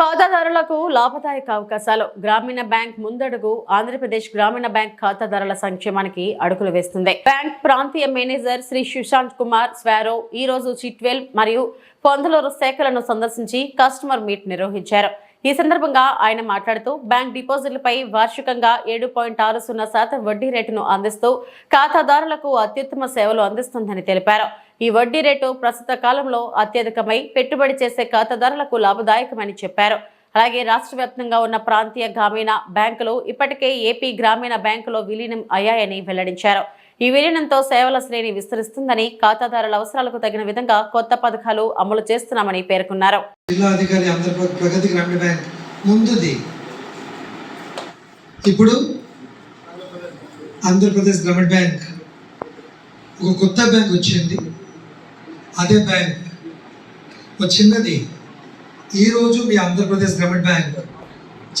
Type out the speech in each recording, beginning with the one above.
ఖాతాదారులకు లాభదాయక అవకాశాలు. గ్రామీణ బ్యాంక్ ముందడుగు ఆంధ్రప్రదేశ్ గ్రామీణ బ్యాంక్ ఖాతాదారుల సంక్షేమానికి అడుగులు వేస్తుంది. బ్యాంక్ ప్రాంతీయ మేనేజర్ శ్రీ సుశాంత్ కుమార్ స్వారో ఈ రోజు చిట్వెల్ మరియు పొందలూరు శాఖలను సందర్శించి కస్టమర్ మీట్ నిర్వహించారు. ఈ సందర్భంగా ఆయన మాట్లాడుతూ బ్యాంక్ డిపాజిట్లపై వార్షికంగా ఏడు పాయింట్ ఆరు సున్నా శాతం వడ్డీ రేటును అందిస్తూ ఖాతాదారులకు అత్యుత్తమ సేవలు అందిస్తుందని తెలిపారు. ఈ వడ్డీ రేటు ప్రస్తుత కాలంలో అత్యధికమై పెట్టుబడి చేసే ఖాతాదారులకు లాభదాయకమని చెప్పారు. అలాగే రాష్ట్ర వ్యాప్తంగా ఉన్న ప్రాంతీయ గ్రామీణ బ్యాంకులు ఇప్పటికే ఏపీ గ్రామీణ బ్యాంకులో విలీనం అయ్యాయని వెల్లడించారు. ఈ విలీనంతో సేవల శ్రేణి విస్తరిస్తుందని ఖాతాదారుల అవసరాలకు తగిన విధంగా కొత్త పథకాలు అమలు చేస్తున్నామని పేర్కొన్నారు. జిల్లాధికారి ప్రగతి గ్రామీణ బ్యాంక్ ముందుది ఇప్పుడు ఆంధ్రప్రదేశ్ గ్రామీణ బ్యాంక్. ఒక కొత్త బ్యాంక్ వచ్చింది. అదే బ్యాంక్. ఒక చిన్నది. ఈరోజు మీ ఆంధ్రప్రదేశ్ గ్రామీణ బ్యాంక్.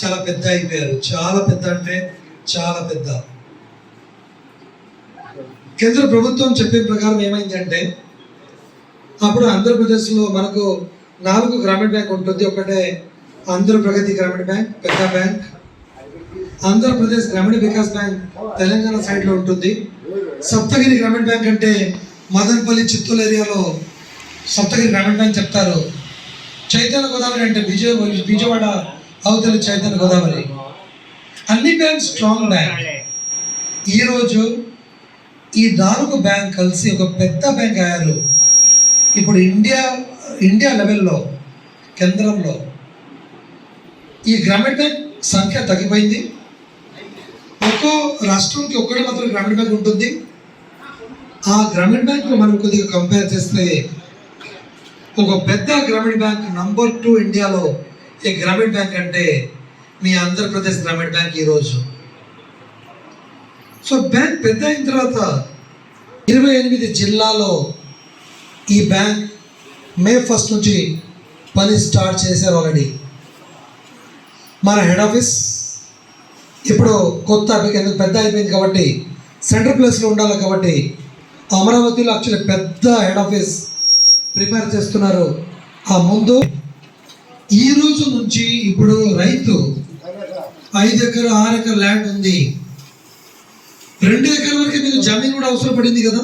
చాలా పెద్ద అయిపోయారు చాలా పెద్ద అంటే చాలా పెద్ద. కేంద్ర ప్రభుత్వం చెప్పే ప్రకారం ఏమైందంటే అప్పుడు ఆంధ్రప్రదేశ్లో మనకు నాలుగు గ్రామీణ బ్యాంక్ ఉంటుంది. ఒకటే ఆంధ్ర ప్రగతి గ్రామీణ బ్యాంక్ పెద్ద బ్యాంక్. ఆంధ్రప్రదేశ్ గ్రామీణ వికాస్ బ్యాంక్ తెలంగాణ సైడ్లో ఉంటుంది. సప్తగిరి గ్రామీణ బ్యాంక్ అంటే మదనపల్లి చిత్తూరు ఏరియాలో సప్తగిరి గ్రామీణ బ్యాంక్ చెప్తారు. చైతన్య గోదావరి అంటే విజయ విజయవాడ అవతల చైతన్య గోదావరి. అన్ని బ్యాంక్ స్ట్రాంగ్ బ్యాంక్. ఈరోజు ఈ నాలుగు బ్యాంక్ కలిసి ఒక పెద్ద బ్యాంక్ అయ్యారు. ఇప్పుడు ఇండియా ఇండియా లెవెల్లో కేంద్రంలో ఈ గ్రామీణ బ్యాంక్ సంఖ్య తగ్గిపోయింది. ఒక్కో రాష్ట్రంకి ఒక్కడే మాత్రం గ్రామీణ బ్యాంక్ ఉంటుంది. ఆ గ్రామీణ బ్యాంక్ మనం కొద్దిగా కంపేర్ చేస్తే ఒక పెద్ద గ్రామీణ బ్యాంక్ నంబర్ టూ ఇండియాలో ఈ గ్రామీణ బ్యాంక్ అంటే మీ ఆంధ్రప్రదేశ్ గ్రామీణ బ్యాంక్ ఈరోజు. సో బ్యాంక్ పెద్ద అయిన తర్వాత ఇరవై ఎనిమిది జిల్లాలో ఈ బ్యాంక్ మే ఫస్ట్ నుంచి పని స్టార్ట్ చేశారు ఆల్రెడీ. మన హెడ్ ఆఫీస్ ఇప్పుడు కొత్త ఎందుకు పెద్ద అయిపోయింది కాబట్టి సెంటర్ ప్లేస్లో ఉండాలి కాబట్టి అమరావతిలో యాక్చువల్లీ పెద్ద హెడ్ ఆఫీస్ ప్రిపేర్ చేస్తున్నారు. ఆ ముందు ఈ రోజు నుంచి ఇప్పుడు రైతు ఐదు ఎకర్ ఆరు ఎకర్ ల్యాండ్ ఉంది. రెండు ఎకరాలకి మీకు జమీన్ కూడా అవసరం పడింది కదా?